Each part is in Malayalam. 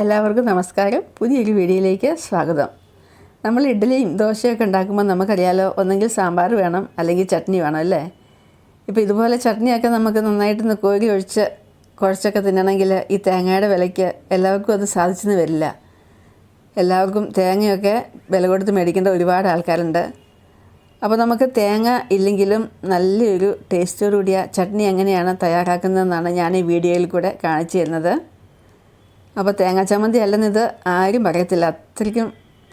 എല്ലാവർക്കും നമസ്കാരം. പുതിയൊരു വീഡിയോയിലേക്ക് സ്വാഗതം. നമ്മൾ ഇഡ്ഡലിയും ദോശയൊക്കെ ഉണ്ടാക്കുമ്പോൾ നമുക്കറിയാലോ ഒന്നെങ്കിൽ സാമ്പാർ വേണം അല്ലെങ്കിൽ ചട്നി വേണം അല്ലേ? ഇപ്പോൾ ഇതുപോലെ ചട്നിയൊക്കെ നമുക്ക് നന്നായിട്ടൊന്ന് കോരി ഒഴിച്ച് കുഴച്ചൊക്കെ തിന്നണമെങ്കിൽ ഈ തേങ്ങയുടെ വിലയ്ക്ക് എല്ലാവർക്കും അത് സാധിച്ചെന്ന് വരില്ല. എല്ലാവർക്കും തേങ്ങയൊക്കെ വില കൊടുത്ത് മേടിക്കേണ്ട ഒരുപാട് ആൾക്കാരുണ്ട്. അപ്പോൾ നമുക്ക് തേങ്ങ ഇല്ലെങ്കിലും നല്ലൊരു ടേസ്റ്റോടുകൂടിയ ചട്നി എങ്ങനെയാണ് തയ്യാറാക്കുന്നതെന്നാണ് ഞാൻ ഈ വീഡിയോയിൽ കൂടെ കാണിച്ചു തരുന്നത്. അപ്പോൾ തേങ്ങാ ചമ്മന്തി അല്ലെന്നിത് ആരും പറയത്തില്ല. അത്രയ്ക്കും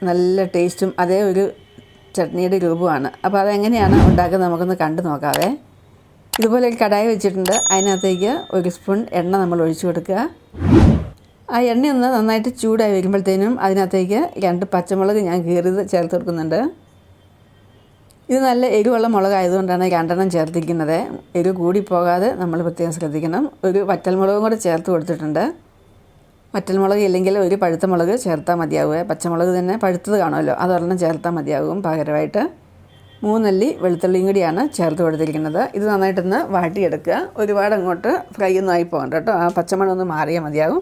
നല്ല ടേസ്റ്റും അതേ ഒരു ചട്നിയുടെ രൂപമാണ്. അപ്പോൾ അതെങ്ങനെയാണ് ഉണ്ടാക്കുന്നത് നമുക്കൊന്ന് കണ്ടു നോക്കാവേ. ഇതുപോലെ ഒരു കടായി വെച്ചിട്ടുണ്ട്. അതിനകത്തേക്ക് ഒരു സ്പൂൺ എണ്ണ നമ്മൾ ഒഴിച്ചു കൊടുക്കുക. ആ എണ്ണയൊന്ന് നന്നായിട്ട് ചൂടായി വരുമ്പോഴത്തേനും അതിനകത്തേക്ക് രണ്ട് പച്ചമുളക് ഞാൻ കീറിയത് ചേർത്ത് കൊടുക്കുന്നുണ്ട്. ഇത് നല്ല എരിവുള്ള മുളകായതുകൊണ്ടാണ് രണ്ടെണ്ണം ചേർത്തിരിക്കുന്നത്. എരിവ് കൂടി പോകാതെ നമ്മൾ പ്രത്യേകം ശ്രദ്ധിക്കണം. ഒരു വറ്റൽമുളകും കൂടെ ചേർത്ത് കൊടുത്തിട്ടുണ്ട്. വറ്റൽമുളക് ഇല്ലെങ്കിൽ ഒരു പഴുത്ത മുളക് ചേർത്താൽ മതിയാവുക. പച്ചമുളക് തന്നെ പഴുത്തത് കാണുമല്ലോ. അതൊരെണ്ണം ചേർത്താൽ മതിയാകും. പകരമായിട്ട് മൂന്നല്ലി വെളുത്തുള്ളിയും കൂടിയാണ് ചേർത്ത് കൊടുത്തിരിക്കുന്നത്. ഇത് നന്നായിട്ടൊന്ന് വാട്ടിയെടുക്കുക. ഒരുപാട് അങ്ങോട്ട് ഫ്രൈ ഒന്നും ആയി പോകണ്ട കേട്ടോ. ആ പച്ചമണം ഒന്ന് മാറിയാൽ മതിയാകും.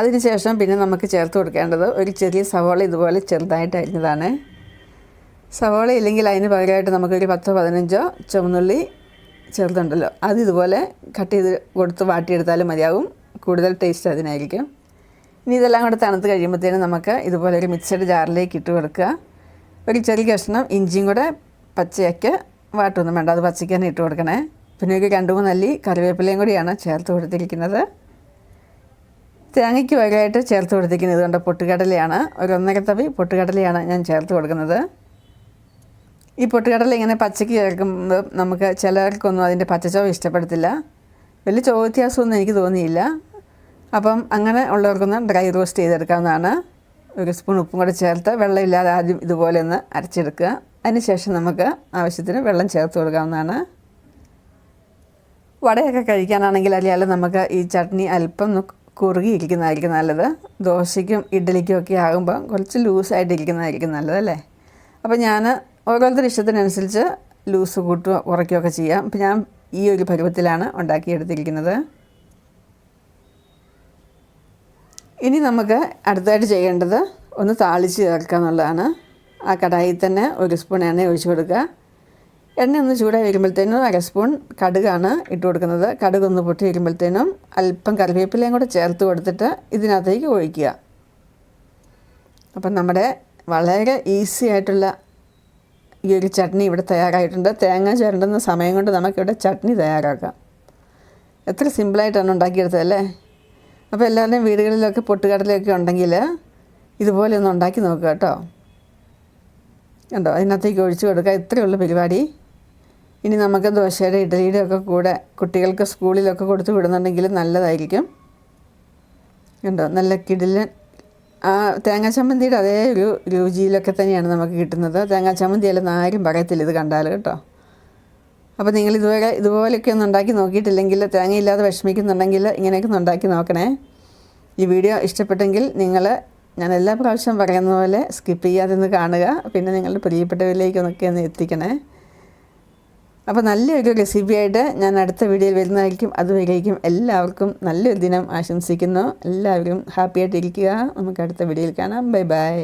അതിനുശേഷം പിന്നെ നമുക്ക് ചേർത്ത് കൊടുക്കേണ്ടത് ഒരു ചെറിയ സവോള ഇതുപോലെ ചെറുതായിട്ട് അരിഞ്ഞതാണ്. സവോള ഇല്ലെങ്കിൽ അതിന് പകരമായിട്ട് നമുക്കൊരു പത്തോ പതിനഞ്ചോ ചുവന്നുള്ളി ചെറുതുണ്ടല്ലോ അത് ഇതുപോലെ കട്ട് ചെയ്ത് കൊടുത്ത് വാട്ടിയെടുത്താലും മതിയാകും. കൂടുതൽ ടേസ്റ്റ് അതിനായിരിക്കും. ഇനി ഇതെല്ലാം കൂടെ തണുത്ത് കഴിയുമ്പോഴത്തേനും നമുക്ക് ഇതുപോലെ ഒരു മിക്സഡ് ജാറിലേക്ക് ഇട്ട് കൊടുക്കുക. ഒരു ചെറിയ കഷ്ണം ഇഞ്ചിയും കൂടെ പച്ചയൊക്കെ വാട്ടൊന്നും വേണ്ട അത് പച്ചയ്ക്ക് തന്നെ ഇട്ട് കൊടുക്കണേ. പിന്നെ ഒരു രണ്ട് മൂന്നല്ലി കറിവേപ്പിലയും കൂടിയാണ് ചേർത്ത് കൊടുത്തിരിക്കുന്നത്. തേങ്ങയ്ക്ക് പകരമായിട്ട് ചേർത്ത് കൊടുത്തിരിക്കുന്നത് ഇതുകൊണ്ട് പൊട്ടുകടലയാണ്. ഒരു ഒന്നര തവി പൊട്ടുകടലയാണ് ഞാൻ ചേർത്ത് കൊടുക്കുന്നത്. ഈ പൊട്ടുകടല ഇങ്ങനെ പച്ചയ്ക്ക് ചേർക്കുമ്പോൾ നമുക്ക് ചിലർക്കൊന്നും അതിന്റെ പച്ചച്ചോവ് ഇഷ്ടപ്പെടത്തില്ല. വലിയ ചോദ്യത്യാസമൊന്നും എനിക്ക് തോന്നിയില്ല. അപ്പം അങ്ങനെ ഉള്ളവർക്കൊന്ന് ഡ്രൈ റോസ്റ്റ് ചെയ്തെടുക്കാവുന്നതാണ്. ഒരു സ്പൂൺ ഉപ്പും കൂടെ ചേർത്ത് വെള്ളമില്ലാതെ ആദ്യം ഇതുപോലെ ഒന്ന് അരച്ചെടുക്കുക. അതിനുശേഷം നമുക്ക് ആവശ്യത്തിന് വെള്ളം ചേർത്ത് കൊടുക്കാവുന്നതാണ്. വടയൊക്കെ കഴിക്കാനാണെങ്കിൽ അല്ലെങ്കിൽ നമുക്ക് ഈ ചട്നി അല്പം ഒന്ന് കുറുകിയിരിക്കുന്നതായിരിക്കും നല്ലത്. ദോശയ്ക്കും ഇഡ്ഡലിക്കും ഒക്കെ ആകുമ്പോൾ കുറച്ച് ലൂസായിട്ടിരിക്കുന്നതായിരിക്കും നല്ലത് അല്ലേ? അപ്പോൾ ഞാൻ ഓരോരുത്തരുടെ ഇഷ്ടത്തിനനുസരിച്ച് ലൂസ് കൂട്ടുകയോ കുറയ്ക്കുകയൊക്കെ ചെയ്യാം. അപ്പോൾ ഞാൻ ഈ ഒരു പരുവത്തിലാണ് ഉണ്ടാക്കിയെടുത്തിരിക്കുന്നത്. ഇനി നമുക്ക് അടുത്തായിട്ട് ചെയ്യേണ്ടത് ഒന്ന് താളിച്ച് ചേർക്കുക എന്നുള്ളതാണ്. ആ കടായിൽ തന്നെ ഒരു സ്പൂൺ എണ്ണ ഒഴിച്ച് കൊടുക്കുക. എണ്ണ ഒന്ന് ചൂടായി വരുമ്പോഴത്തേനും അര സ്പൂൺ കടുകാണ് ഇട്ട് കൊടുക്കുന്നത്. കടുക് ഒന്ന് പൊട്ടി വരുമ്പോഴത്തേനും അല്പം കറിവേപ്പിലയും കൂടെ ചേർത്ത് കൊടുത്തിട്ട് ഇതിനകത്തേക്ക് ഒഴിക്കുക. അപ്പം നമ്മുടെ വളരെ ഈസി ആയിട്ടുള്ള ഈ ഒരു ചട്നി ഇവിടെ തയ്യാറായിട്ടുണ്ട്. തേങ്ങ ചേരേണ്ടുന്ന സമയം കൊണ്ട് നമുക്കിവിടെ ചട്നി തയ്യാറാക്കാം. എത്ര സിമ്പിളായിട്ടാണ് ഉണ്ടാക്കിയെടുത്തത് അല്ലേ? അപ്പോൾ എല്ലാവരുടെയും വീടുകളിലൊക്കെ പൊട്ടുകടലൊക്കെ ഉണ്ടെങ്കിൽ ഇതുപോലെ ഒന്ന് ഉണ്ടാക്കി നോക്കുക കേട്ടോ. കണ്ടോ? അതിനകത്തേക്ക് ഒഴിച്ചു കൊടുക്കുക ഇത്രയുള്ള പരിപാടി. ഇനി നമുക്ക് ദോശയുടെ ഇഡലിയുടെ ഒക്കെ കൂടെ കുട്ടികൾക്ക് സ്കൂളിലൊക്കെ കൊടുത്ത് വിടുന്നുണ്ടെങ്കിൽ നല്ലതായിരിക്കും. കണ്ടോ? നല്ല കിടിലൻ ആ തേങ്ങാ ചമ്മന്തിയുടെ അതേ ഒരു രുചിയിലൊക്കെ തന്നെയാണ് നമുക്ക് കിട്ടുന്നത്. തേങ്ങാ ചമ്മന്തി അല്ലെന്ന് ആരും പറയത്തില്ല ഇത് കണ്ടാൽ കേട്ടോ. അപ്പോൾ നിങ്ങൾ ഇതുവരെ ഇതുപോലെയൊക്കെ ഒന്ന് ഉണ്ടാക്കി നോക്കിയിട്ടില്ലെങ്കിൽ തേങ്ങയില്ലാതെ വിഷമിക്കുന്നുണ്ടെങ്കിൽ ഇങ്ങനെയൊക്കെ ഒന്ന് ഉണ്ടാക്കി നോക്കണേ. ഈ വീഡിയോ ഇഷ്ടപ്പെട്ടെങ്കിൽ നിങ്ങൾ ഞാൻ എല്ലാ പ്രാവശ്യം പറയുന്ന പോലെ സ്കിപ്പ് ചെയ്യാതെ ഒന്ന് കാണുക. പിന്നെ നിങ്ങളുടെ പ്രിയപ്പെട്ടവരിലേക്കൊന്നൊക്കെ ഒന്ന് എത്തിക്കണേ. അപ്പോൾ നല്ലൊരു റെസിപ്പിയായിട്ട് ഞാൻ അടുത്ത വീഡിയോയിൽ വരുന്നതായിരിക്കും. അതുവരേക്കും എല്ലാവർക്കും നല്ലൊരു ദിനം ആശംസിക്കുന്നു. എല്ലാവരും ഹാപ്പി ആയിട്ടിരിക്കുക. നമുക്ക് അടുത്ത വീഡിയോയിൽ കാണാം. Bye bye